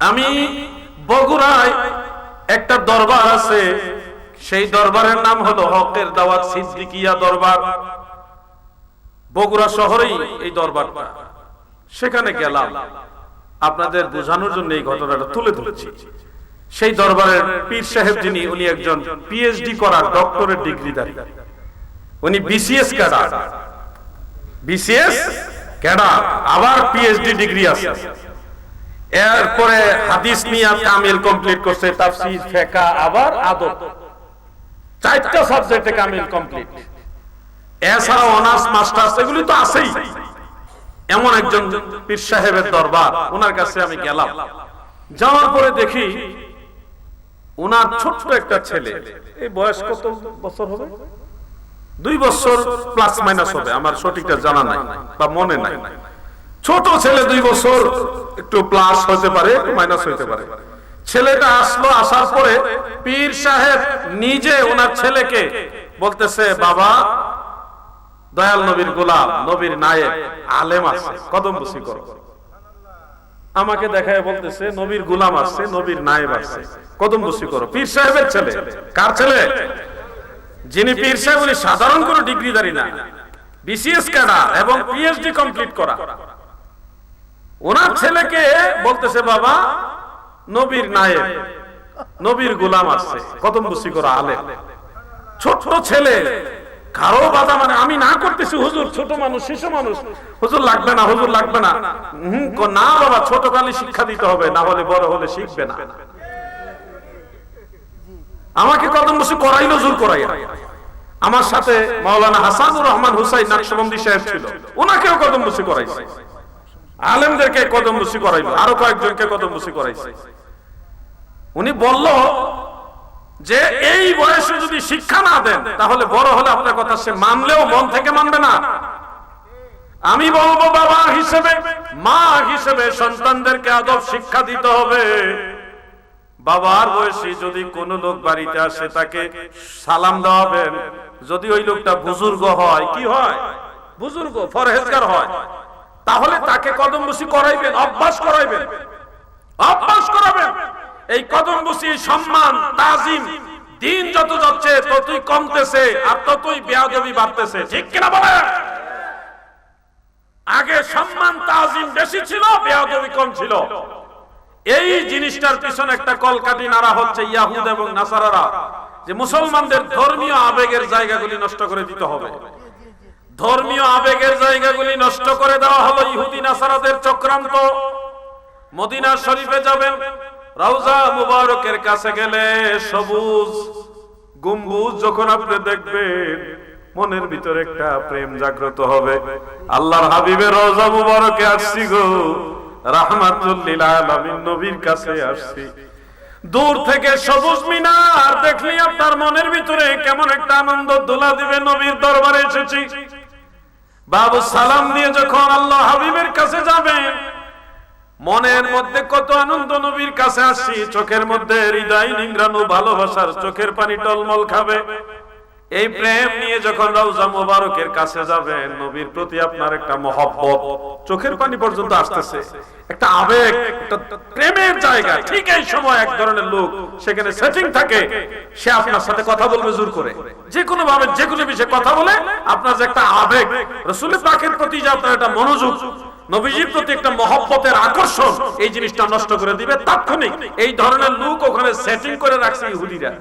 আমি বগুড়ায় একটা দরবার আছে, সেই দরবারের নাম হলো হকের দাওয়াত সিদ্দিকিয়া দরবার। বগুড়া শহরেই এই দরবারটা। সেখানে গেলাম। আপনাদের বোঝানোর জন্য এই ঘটনাটা তুলে ধরেছি। সেই দরবারের পীর সাহেব যিনি, উনি একজন পিএইচডি করা ডক্টরের ডিগ্রিধারী উনি বিসিএস ক্যাডার বিসিএস ক্যাডার আবার পিএইচডি ডিগ্রি আছে। এরপরে হাদিস নিয়ে কামিল কমপ্লিট করছে, তাফসীর ফিকহ আবার আদব। চারটা সাবজেক্টে কামিল কমপ্লিট এছাড়া অনার্স মাস্টার্স এগুলি তো আছেই। এমন একজন পীর সাহেবের দরবার, ওনার কাছে আমি গেলাম। যাওয়ার পরে দেখি ওনার ছোট্ট একটা ছেলে, এই বয়স কত বছর হবে? দুই বছর প্লাস মাইনাস হবে, আমার সঠিকটা জানা নাই বা মনে নাই। ছোট ছেলে দুই বছর, একটু প্লাস হতে পারে মাইনাস হতে পারে। ছেলেটা আসলো, আসার পরে পীর সাহেব নিজে ওনার ছেলেকে বলতেছে, বাবা, দয়াল নবীর গোলাম, নবীর নায়েক, আলেম আছে, কদম বসি করো। আমাকে দেখায় বলতেছে, নবীর গোলাম আছে, নবীর নায়েব আছে, কদম বসি করো। পীর সাহেবের ছেলে, কার ছেলে? যিনি পীর সাহেব, উনি সাধারণ কোনো ডিগ্রিধারী না। বিসিএস ক্যাডার এবং পিএইচডি কমপ্লিট করা। ওনার ছেলেকে বলতেছে বাবা নবীর নায়েব নবীর গোলাম আছে কদম বসি করো আলেম। ছোট ছেলে কারও বাধা মানে আমি না করতেছি হুজুর ছোট মানুষ শিশু মানুষ। হুজুর লাগবে না হুজুর লাগবে না। হুম, না বাবা ছোট কালে শিক্ষা দিতে হবে না হলে বড় হলে শিখবে না। আমাকে কদম বসে করাইলো জোর করাই আমার সাথে মাওলানা হাসানুর রহমান হুসাইন নাকশবন্দি সাহেব ছিল। ওনাকেও কদম বসে করাইছে। আলেমদেরকে কদম বসি করাইলো, আরও কয়েকজনকে কদম বসি করাইছে। উনি বলল যে, এই বয়সে যদি শিক্ষা না দেন, তাহলে বড় হলে আপনার কথা সে মানলেও মন থেকে মানবে না। আমি বলব বাবা হিসেবে, মা হিসেবে সন্তানদেরকে আদব শিক্ষা দিতে হবে। বাবার বয়সী যদি কোন লোক বাড়িতে আসে, তাকে সালাম দেওয়াবেন। যদি ওই লোকটা বুজুর্গ হয়, কি হয়? বুজুর্গ ফরহেজগার হয়। তাহলে তাকে কদম বসি করাইবেন, অভ্যাস করাইবেন। অভ্যাস করাবেন। এই কদম বসি সম্মান, তাজিম, দিন যত যাচ্ছে, ততই কমতেছে আর ততই বেয়াদবি বাড়তেছে। ঠিক কিনা বলে আগে সম্মান, তাজিম বেশি ছিল, বেয়াদবি কম ছিল। এই জিনিসটার পিছনে একটা কলকাটি নাড়া হচ্ছে ইয়াহুদ এবং নাসারারা, যে মুসলমানদের ধর্মীয় আবেগের জায়গাগুলি নষ্ট করে দিতে হবে। ধর্মীয় আবেগের জায়গাগুলি নষ্ট করে দেওয়া হলো ইহুদি নাসারাদের চক্রান্ত। মদিনা শরীফে যাবেন রাউজা মুবারকের কাছে গেলে সবুজ গম্বুজ যখন আপনি দেখবেন, মনের ভিতরে একটা প্রেম জাগ্রত হবে। আল্লাহর হাবিবের রওজা মুবারকে আসছি গো, রাহমাতুল্লিল আলামিন নবীর কাছে আসছি। দূর থেকে সবুজ মিনার দেখলি আপনার মনের ভিতরে কেমন একটা আনন্দ দোলা দিবে নবীর দরবারে এসেছি। বাবু সালাম দিয়ে যখন আল্লাহ হাবিবের কাছে যাবেন, মনের মধ্যে কত আনন্দ নবীর কাছে আসছি চোখের মধ্যে হৃদয় নিংরানো ভালোবাসার চোখের পানি টলমল খাবে। এই প্রেম নিয়ে যখন রওজা মোবারকের কাছে যাবেন, নবীর প্রতি আপনার একটা মহব্বত চোখের পানি পর্যন্ত আসতেছে। একটা আবেগ, একটা প্রেমের জায়গা। ঠিক এই সময় এক ধরনের লোক সেখানে সেটিং থাকে, সে আপনার সাথে কথা বলবে জোর করে। যে কোনো ভাবে, যে কোনো বিষয়ে কথা বলে আপনার যে একটা আবেগ রসুলের পাকের প্রতি যে আপনার একটা মনোযোগ, নবীজির প্রতি একটা মহব্বতের আকর্ষণ, এই জিনিসটা নষ্ট করে দিবে তাৎক্ষণিক। এই ধরনের লোক ওখানে সেটিং করে রাখছে ইহুদিরা।